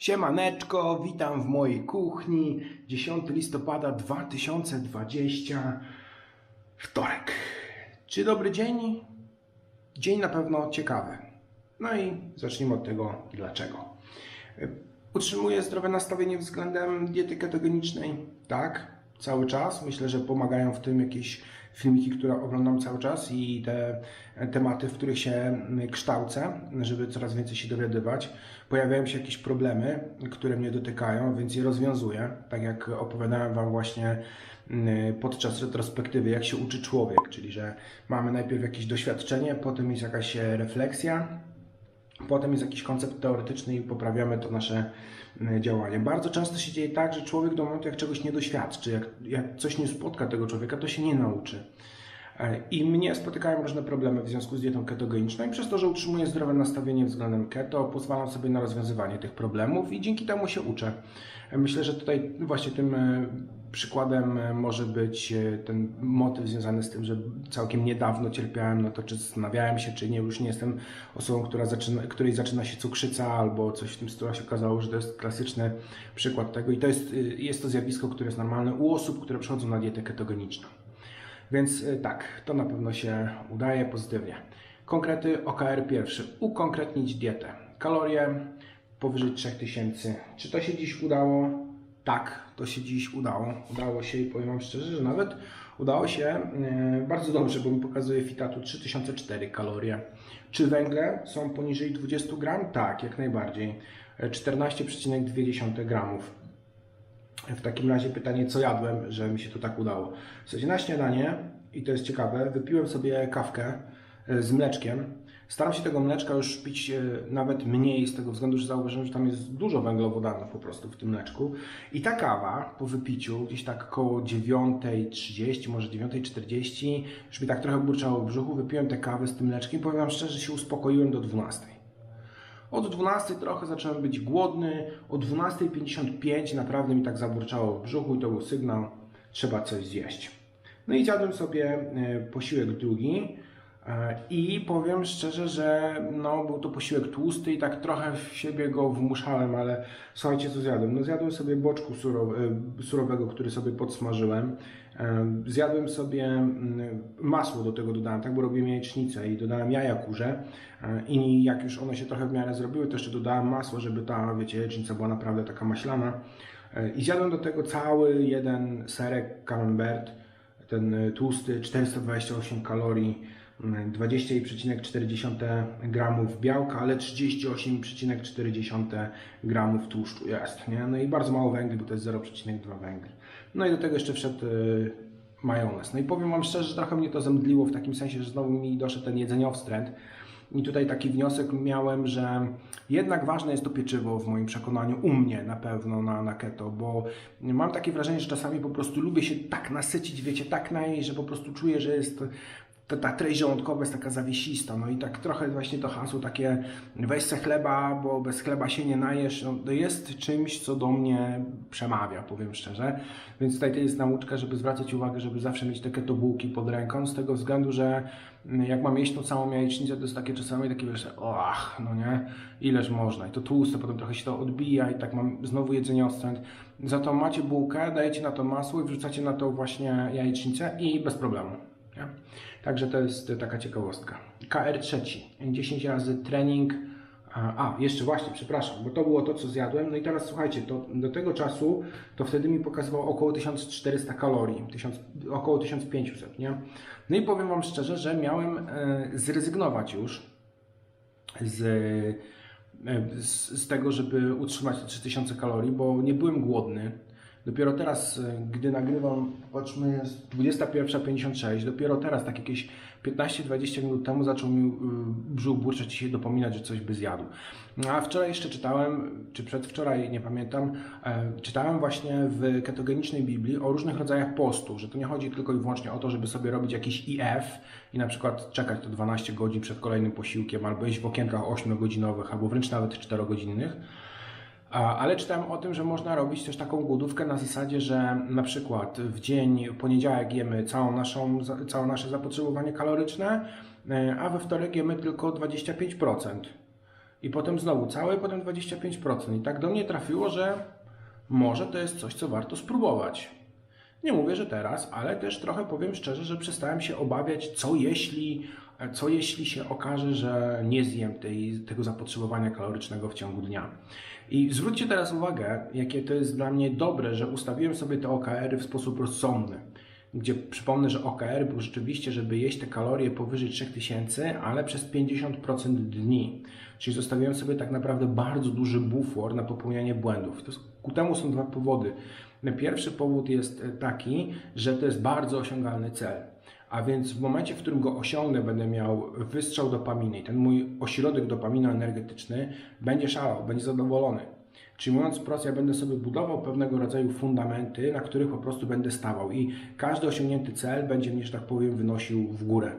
Siemaneczko, witam w mojej kuchni. 10 listopada 2020, wtorek. Czy dobry dzień? Dzień na pewno ciekawy. No i zacznijmy od tego, dlaczego. Utrzymuję zdrowe nastawienie względem diety ketogenicznej. Tak, cały czas. Myślę, że pomagają w tym jakieś filmiki, które oglądam cały czas i te tematy, w których się kształcę, żeby coraz więcej się dowiadywać. Pojawiają się jakieś problemy, które mnie dotykają, więc je rozwiązuję. Tak jak opowiadałem Wam właśnie mm, podczas retrospektywy, jak się uczy człowiek, czyli że mamy najpierw jakieś doświadczenie, potem jest jakaś e, refleksja, Potem jest jakiś koncept teoretyczny i poprawiamy to nasze y, działanie. Bardzo często się dzieje tak, że człowiek do momentu, jak czegoś nie doświadczy, jak, jak coś nie spotka tego człowieka, to się nie nauczy. E, I mnie spotykają różne problemy w związku z dietą ketogeniczną i przez to, że utrzymuję zdrowe nastawienie względem keto, pozwalam sobie na rozwiązywanie tych problemów i dzięki temu się uczę. E, Myślę, że tutaj właśnie tym e, przykładem może być ten motyw związany z tym, że całkiem niedawno cierpiałem, no to czy zastanawiałem się, czy nie, już nie jestem osobą, która zaczyna, której zaczyna się cukrzyca albo coś w tym stylu, się okazało, że to jest klasyczny przykład tego i to jest, jest to zjawisko, które jest normalne u osób, które przechodzą na dietę ketogeniczną. Więc y, tak, to na pewno się udaje pozytywnie. Konkrety OKR pierwszy. Ukonkretnić dietę. Kalorie powyżej 3000. Czy to się dziś udało? Tak, to się dziś udało. Udało się i powiem Wam szczerze, że nawet udało się y, bardzo dobrze, bo mi pokazuje Fitatu 3004 kalorie. Czy węgle są poniżej 20 gram? Tak, jak najbardziej. E, 14,2 gramów. W takim razie pytanie, co jadłem, że mi się to tak udało. Słuchajcie, na śniadanie, i to jest ciekawe, wypiłem sobie kawkę e, z mleczkiem. Staram się tego mleczka już pić e, nawet mniej z tego względu, że zauważyłem, że tam jest dużo węglowodanów po prostu w tym mleczku. I ta kawa po wypiciu, gdzieś tak koło 9.30, może 9.40, już mi tak trochę burczało w brzuchu, wypiłem tę kawę z tym mleczkiem. Powiem szczerze, że się uspokoiłem do 12. Od 12 trochę zacząłem być głodny, o 12.55 naprawdę mi tak zaburczało w brzuchu i to był sygnał, trzeba coś zjeść. No i zjadłem sobie e, posiłek drugi i powiem szczerze, że no, był to posiłek tłusty i tak trochę w siebie go wmuszałem, ale słuchajcie co zjadłem. No zjadłem sobie boczku e, surowego, który sobie podsmażyłem. E, Zjadłem sobie mm, masło do tego dodałem, tak, bo robiłem jajecznicę i dodałem jaja kurze E, i jak już one się trochę w miarę zrobiły, to jeszcze dodałem masło, żeby ta, wiecie, jajecznica była naprawdę taka maślana. E, I zjadłem do tego cały jeden serek camembert, ten tłusty, 428 kalorii, 20,4 gramów białka, ale 38,4 gramów tłuszczu jest, nie? No i bardzo mało węgli, bo to jest 0,2 węgli. No i do tego jeszcze wszedł y, majonez. No i powiem Wam szczerze, że trochę mnie to zemdliło w takim sensie, że znowu mi doszedł ten jedzeniowstręt. I tutaj taki wniosek miałem, że jednak ważne jest to pieczywo w moim przekonaniu, u mnie na pewno na, na keto, bo mam takie wrażenie, że czasami po prostu lubię się tak nasycić, wiecie, tak najeść, że po prostu czuję, że jest ta, ta treść żołądkowa jest taka zawiesista, no i tak trochę właśnie to hasło takie weź se chleba, bo bez chleba się nie najesz, no, jest czymś, co do mnie przemawia, powiem szczerze, więc tutaj to jest nauczka, żeby zwracać uwagę, żeby zawsze mieć te keto bułki pod ręką, z tego względu, że mm, jak mam jeść tą całą jajecznicę, to jest takie czasami takie wiesz, och, no nie, ileż można i to tłuste, potem trochę się to odbija i tak mam znowu jedzenie ostręt. Za to macie bułkę, dajecie na to masło i wrzucacie na to właśnie jajecznicę i bez problemu. Nie? Także to jest taka ciekawostka. KR trzeci, 10 razy trening. A, jeszcze właśnie, przepraszam, bo to było to, co zjadłem. No i teraz słuchajcie, to do tego czasu to wtedy mi pokazywało około 1400 kalorii, 1000, około 1500, nie? No i powiem Wam szczerze, że miałem e, zrezygnować już z, e, z, z tego, żeby utrzymać te 3000 kalorii, bo nie byłem głodny. Dopiero teraz, e, gdy nagrywam, patrzmy, jest 21.56, dopiero teraz, tak jakieś 15-20 minut temu zaczął mi y, brzuch burczeć i się dopominać, że coś by zjadł. A wczoraj jeszcze czytałem, czy przedwczoraj, nie pamiętam, e, czytałem właśnie w ketogenicznej Biblii o różnych rodzajach postu, że to nie chodzi tylko i wyłącznie o to, żeby sobie robić jakiś IF i na przykład czekać to 12 godzin przed kolejnym posiłkiem, albo iść w okienkach 8-godzinowych, albo wręcz nawet 4-godzinnych. Ale czytałem o tym, że można robić też taką głodówkę na zasadzie, że na przykład w dzień poniedziałek jemy całą naszą, całe nasze zapotrzebowanie kaloryczne, e, a we wtorek jemy tylko 25%. I potem znowu całe, potem 25%. I tak do mnie trafiło, że może to jest coś, co warto spróbować. Nie mówię, że teraz, ale też trochę powiem szczerze, że przestałem się obawiać, co jeśli, co jeśli się okaże, że nie zjem tej, tego zapotrzebowania kalorycznego w ciągu dnia. I zwróćcie teraz uwagę, jakie to jest dla mnie dobre, że ustawiłem sobie te OKR-y w sposób rozsądny. Gdzie przypomnę, że OKR był rzeczywiście, żeby jeść te kalorie powyżej 3000, ale przez 50% dni. Czyli zostawiłem sobie tak naprawdę bardzo duży bufor na popełnianie błędów. To, ku temu są dwa powody. Pierwszy powód jest taki, że to jest bardzo osiągalny cel. A więc w momencie, w którym go osiągnę, będę miał wystrzał dopaminy i ten mój ośrodek dopamino-energetyczny będzie szalał, będzie zadowolony. Czyli mówiąc wprost, ja będę sobie budował pewnego rodzaju fundamenty, na których po prostu będę stawał i każdy osiągnięty cel będzie mnie, że tak powiem, wynosił w górę.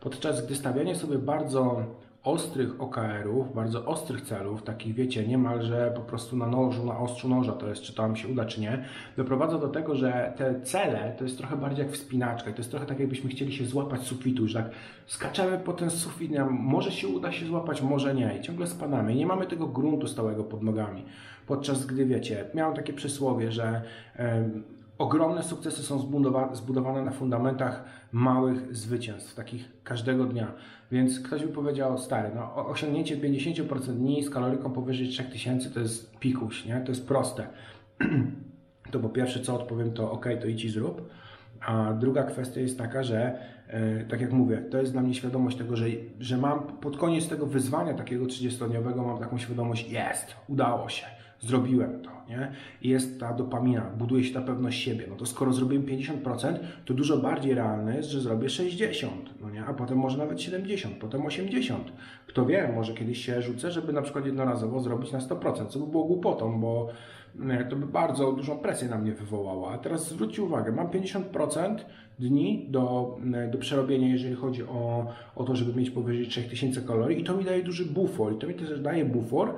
Podczas gdy stawianie sobie bardzo ostrych OKR-ów, bardzo ostrych celów, takich wiecie, niemalże po prostu na nożu, na ostrzu noża, to jest czy to się uda, czy nie, doprowadza do tego, że te cele to jest trochę bardziej jak wspinaczka, to jest trochę tak jakbyśmy chcieli się złapać sufitu, że tak skaczemy po ten sufit, może się uda się złapać, może nie i ciągle spadamy nie mamy tego gruntu stałego pod nogami. Podczas gdy wiecie, miałem takie przysłowie, że em, ogromne sukcesy są zbudowa- zbudowane na fundamentach małych zwycięstw, takich każdego dnia. Więc ktoś by powiedział, stary, no osiągnięcie 50% dni z kaloryką powyżej 3000 to jest pikuś, nie? To jest proste. To po pierwsze, co odpowiem, to ok, to idź i zrób. A druga kwestia jest taka, że e, tak jak mówię, to jest dla mnie świadomość tego, że, że mam pod koniec tego wyzwania takiego 30-dniowego mam taką świadomość, jest, udało się, zrobiłem to, nie? Jest ta dopamina, buduje się ta pewność siebie. No to skoro zrobiłem 50%, to dużo bardziej realne jest, że zrobię 60, no nie? A potem może nawet 70, potem 80. Kto wie, może kiedyś się rzucę, żeby na przykład jednorazowo zrobić na 100%, co by było głupotą, bo e, to by bardzo dużą presję na mnie wywołało. A teraz zwróćcie uwagę, mam 50% dni do, do przerobienia, jeżeli chodzi o, o to, żeby mieć powyżej 3000 kalorii i to mi daje duży bufor. I to mi też daje bufor,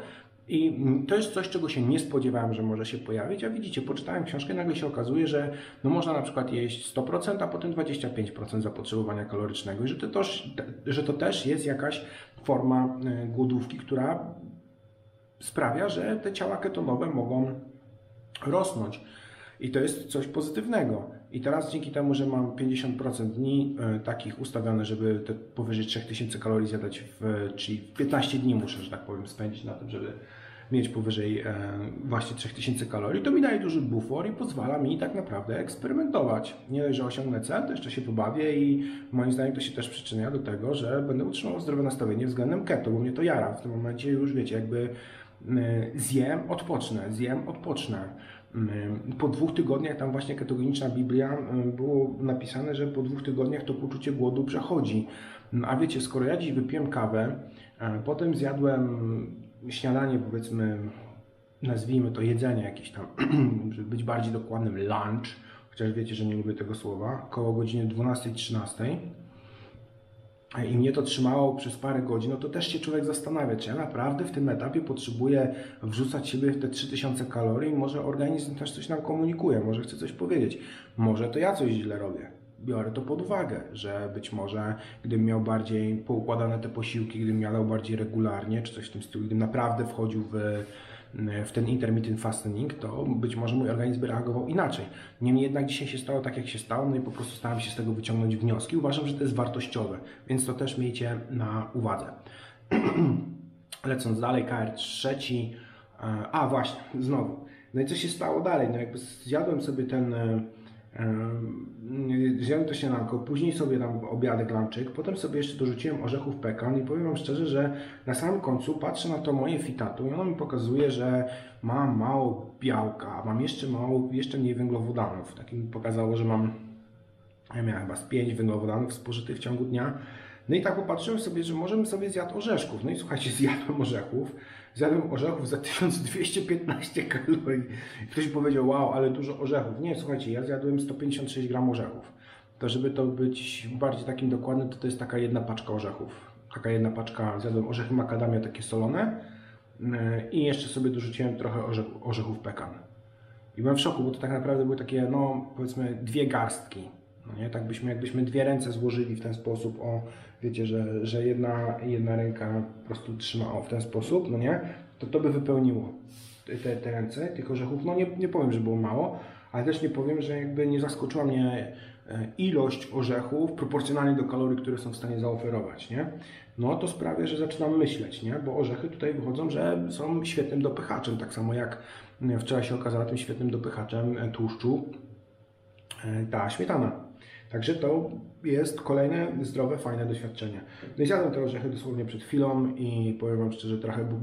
i to jest coś, czego się nie spodziewałem, że może się pojawić, a widzicie, poczytałem książkę nagle się okazuje, że no można na przykład jeść 100%, a potem 25% zapotrzebowania kalorycznego i że to, też, że to też jest jakaś forma e, głodówki, która sprawia, że te ciała ketonowe mogą rosnąć. I to jest coś pozytywnego. I teraz dzięki temu, że mam 50% dni e, takich ustawione, żeby te powyżej 3000 kalorii zjadać, w, czyli 15 dni muszę, że tak powiem, spędzić na tym, żeby mieć powyżej e, właśnie 3000 kalorii, to mi daje duży bufor i pozwala mi tak naprawdę eksperymentować. Nie dość, że osiągnę cel, to jeszcze się pobawię i moim zdaniem to się też przyczynia do tego, że będę utrzymał zdrowe nastawienie względem keto, bo mnie to jara. W tym momencie już wiecie, jakby zjem, odpocznę, zjem, odpocznę. Po dwóch tygodniach, tam właśnie ketogeniczna Biblia, było napisane, że po dwóch tygodniach to poczucie głodu przechodzi. A wiecie, skoro ja dziś wypiłem kawę, a potem zjadłem śniadanie, powiedzmy, nazwijmy to jedzenie jakieś tam, żeby być bardziej dokładnym, lunch, chociaż wiecie, że nie lubię tego słowa, około godziny 12-13 i mnie to trzymało przez parę godzin, no to też się człowiek zastanawia, czy ja naprawdę w tym etapie potrzebuję wrzucać siebie w te 3000 kalorii, może organizm też coś nam komunikuje, może chce coś powiedzieć, może to ja coś źle robię. Biorę to pod uwagę, że być może gdybym miał bardziej poukładane te posiłki, gdybym jadał bardziej regularnie, czy coś w tym stylu, gdybym naprawdę wchodził w, w ten intermittent fasting, to być może mój organizm by reagował inaczej. Niemniej jednak dzisiaj się stało tak, jak się stało, no i po prostu staram się z tego wyciągnąć wnioski. Uważam, że to jest wartościowe, więc to też miejcie na uwadze. Lecąc dalej, KR trzeci. e, A właśnie, znowu. No i co się stało dalej? No jakby zjadłem sobie ten. Zjadłem to śniadanko, później sobie tam obiadek, lanczyk, potem sobie jeszcze dorzuciłem orzechów pekan i powiem Wam szczerze, że na samym końcu patrzę na to moje fitatu i ono mi pokazuje, że mam mało białka, mam jeszcze mało, jeszcze mniej węglowodanów. Tak mi pokazało, że mam ja miałem chyba z 5 węglowodanów spożytych w ciągu dnia. No i tak popatrzyłem sobie, że możemy sobie zjadł orzeszków. No i słuchajcie, zjadłem orzechów. Zjadłem orzechów za 1215 kalorii. Ktoś powiedział, wow, ale dużo orzechów. Nie, słuchajcie, ja zjadłem 156 gram orzechów. To żeby to być bardziej takim dokładnym, to to jest taka jedna paczka orzechów. Taka jedna paczka, zjadłem orzechy macadamia takie solone yy, i jeszcze sobie dorzuciłem trochę orzechów pekan. I byłem w szoku, bo to tak naprawdę były takie, no powiedzmy, dwie garstki No nie? Tak byśmy, jakbyśmy dwie ręce złożyli w ten sposób, o, wiecie, że, że jedna, jedna ręka po prostu trzyma o, w ten sposób, no nie? To to by wypełniło te, te ręce, tych orzechów. No nie, nie powiem, że było mało, ale też nie powiem, że jakby nie zaskoczyła mnie e, ilość orzechów proporcjonalnie do kalorii, które są w stanie zaoferować, nie? No to sprawia, że zaczynam myśleć, nie? Bo orzechy tutaj wychodzą, że są świetnym dopychaczem, tak samo jak e, wczoraj się okazała tym świetnym dopychaczem e, tłuszczu ta śmietana. Także to jest kolejne zdrowe, fajne doświadczenie. No i zjadłem te orzechy dosłownie przed chwilą i powiem Wam szczerze, trochę bu-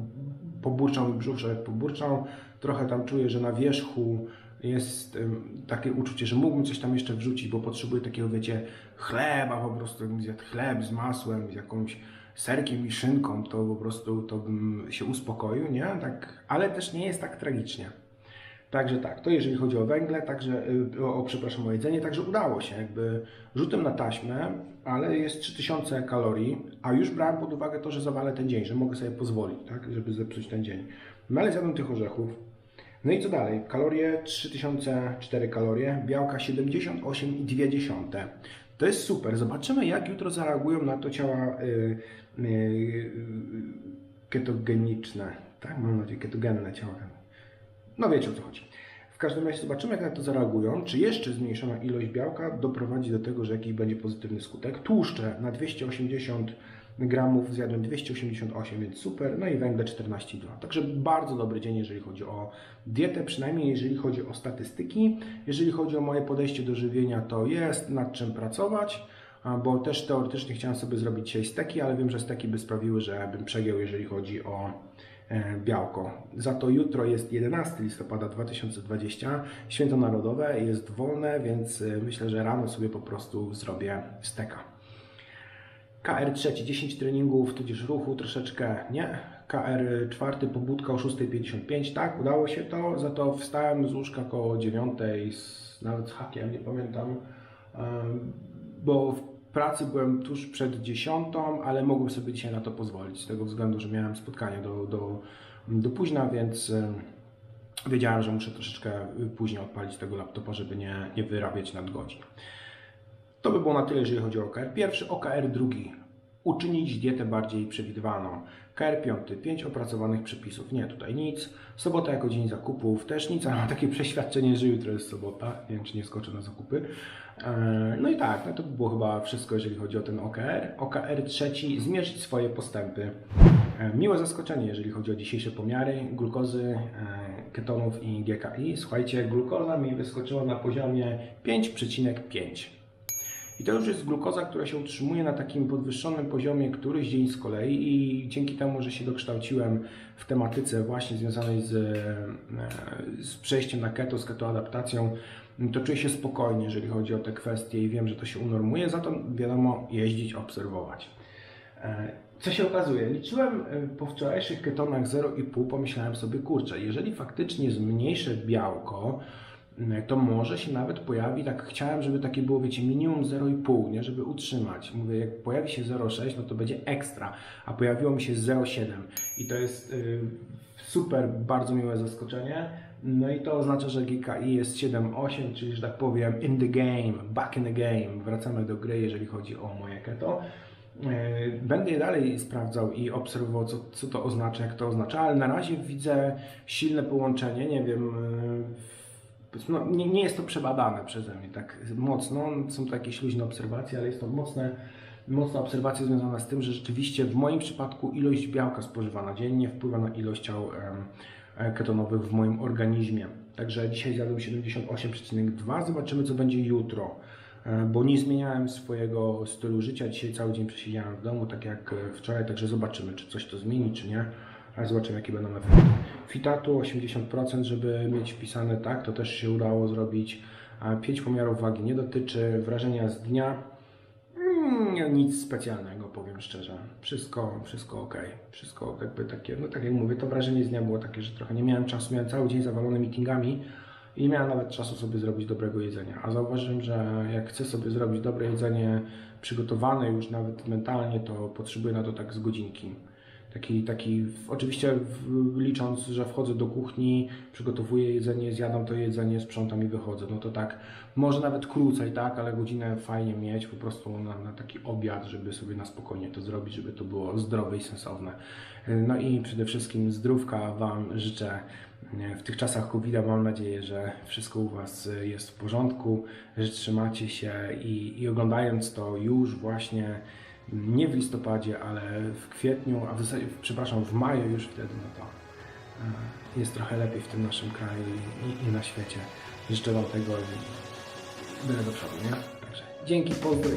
poburczał mi brzuszek, poburczał. Trochę tam czuję, że na wierzchu jest takie uczucie, że mógłbym coś tam jeszcze wrzucić, bo potrzebuję takiego, wiecie, chleba po prostu, jakbym zjadł chleb z masłem, z jakąś serkiem i szynką, to po prostu to bym się uspokoił, nie? Tak, ale też nie jest tak tragicznie. Także tak, to jeżeli chodzi o węgle, także y, o, przepraszam, o jedzenie, także udało się jakby rzutem na taśmę, ale jest 3000 kalorii, a już brałem pod uwagę to, że zawalę ten dzień, że mogę sobie pozwolić, tak, żeby zepsuć ten dzień. No ale zjadłem tych orzechów. No i co dalej? Kalorie 3004 kalorie, białka 78,2. To jest super. Zobaczymy, jak jutro zareagują na to ciała y, y, y, ketogeniczne. Tak, mam nadzieję, ketogenne ciała. No wiecie o co chodzi. W każdym razie zobaczymy, jak na to zareagują. Czy jeszcze zmniejszona ilość białka doprowadzi do tego, że jakiś będzie pozytywny skutek. Tłuszcze na 280 gramów zjadłem 288, więc super. No i węgle 14,2. Także bardzo dobry dzień, jeżeli chodzi o dietę, przynajmniej jeżeli chodzi o statystyki. Jeżeli chodzi o moje podejście do żywienia, to jest nad czym pracować. Bo też teoretycznie chciałem sobie zrobić dzisiaj steki, ale wiem, że steki by sprawiły, że bym przegiął, jeżeli chodzi o białko. Za to jutro jest 11 listopada 2020, święto narodowe, jest wolne, więc e, myślę, że rano sobie po prostu zrobię steka. KR trzeci 10 treningów, tudzież ruchu troszeczkę nie. KR czwarty pobudka o 6.55, tak, udało się to, za to wstałem z łóżka koło 9, z, nawet z hakiem, nie pamiętam, em, bo pracy byłem tuż przed 10, ale mogłem sobie dzisiaj na to pozwolić, z tego względu, że miałem spotkanie do, do, do późna, więc em, wiedziałem, że muszę troszeczkę później odpalić tego laptopa, żeby nie, nie wyrabiać nadgodzin. To by było na tyle, jeżeli chodzi o OKR pierwszy. OKR drugi. Uczynić dietę bardziej przewidywalną. KR piąty. Pięć opracowanych przepisów. Nie, tutaj nic. Sobota jako dzień zakupów. Też nic, mam takie przeświadczenie, że jutro jest sobota. Czy nie skoczę na zakupy. Eee, No i tak, no to by było chyba wszystko, jeżeli chodzi o ten OKR. OKR trzeci. Zmierzyć swoje postępy. E, Miłe zaskoczenie, jeżeli chodzi o dzisiejsze pomiary glukozy, e, ketonów i GKI. Słuchajcie, glukoza mi wyskoczyła na poziomie 5,5. I to już jest glukoza, która się utrzymuje na takim podwyższonym poziomie któryś dzień z kolei i dzięki temu, że się dokształciłem w tematyce właśnie związanej z, e, z przejściem na keto, z ketoadaptacją, to czuję się spokojnie, jeżeli chodzi o te kwestie i wiem, że to się unormuje, za to wiadomo jeździć, obserwować. E, Co się okazuje? Liczyłem e, po wczorajszych ketonach 0,5, pomyślałem sobie, kurczę, jeżeli faktycznie zmniejszę białko, to może się nawet pojawi, tak chciałem, żeby takie było, wiecie, minimum 0,5, nie, żeby utrzymać. Mówię, jak pojawi się 0,6, no to będzie ekstra, a pojawiło mi się 0,7 i to jest y, super, bardzo miłe zaskoczenie. No i to oznacza, że GKI jest 7,8, czyli, że tak powiem, in the game, back in the game. Wracamy do gry, jeżeli chodzi o moje keto. Yy, Będę je dalej sprawdzał i obserwował, co, co to oznacza, jak to oznacza, ale na razie widzę silne połączenie. Nie wiem, yy, no, nie, nie jest to przebadane przeze mnie tak mocno. Są to jakieś luźne obserwacje, ale jest to mocne, mocna obserwacja związana z tym, że rzeczywiście w moim przypadku ilość białka spożywana dziennie wpływa na ilość ciał e, ketonowych w moim organizmie. Także dzisiaj zjadłem 78,2. Zobaczymy, co będzie jutro. E, Bo nie zmieniałem swojego stylu życia. Dzisiaj cały dzień przesiedziałem w domu, tak jak e, wczoraj, także zobaczymy, czy coś to zmieni, czy nie. Ale zobaczymy, jakie będą efekty. Fitatu 80%, żeby mieć wpisane tak, to też się udało zrobić. 5 pomiarów wagi nie dotyczy. Wrażenia z dnia. Mm, nic specjalnego, powiem szczerze. Wszystko, wszystko ok. Wszystko jakby takie, no tak jak mówię, to wrażenie z dnia było takie, że trochę nie miałem czasu, miałem cały dzień zawalony meetingami i nie miałem nawet czasu sobie zrobić dobrego jedzenia. A zauważyłem, że jak chcę sobie zrobić dobre jedzenie, przygotowane już nawet mentalnie, to potrzebuję na to tak z godzinki. Taki, taki, oczywiście w, licząc, że wchodzę do kuchni, przygotowuję jedzenie, zjadam to jedzenie, sprzątam i wychodzę. No to tak, może nawet krócej, tak, ale godzinę fajnie mieć po prostu na, na taki obiad, żeby sobie na spokojnie to zrobić, żeby to było zdrowe i sensowne. No i przede wszystkim zdrówka Wam życzę w tych czasach covid Mam nadzieję, że wszystko u Was jest w porządku, że trzymacie się i, i oglądając to już właśnie nie w listopadzie, ale w kwietniu, a w zasadzie, przepraszam, w maju już wtedy, no to e, jest trochę lepiej w tym naszym kraju i, i, na świecie. Życzę Wam tego i byle do przodu, nie? Także dzięki, pozdro!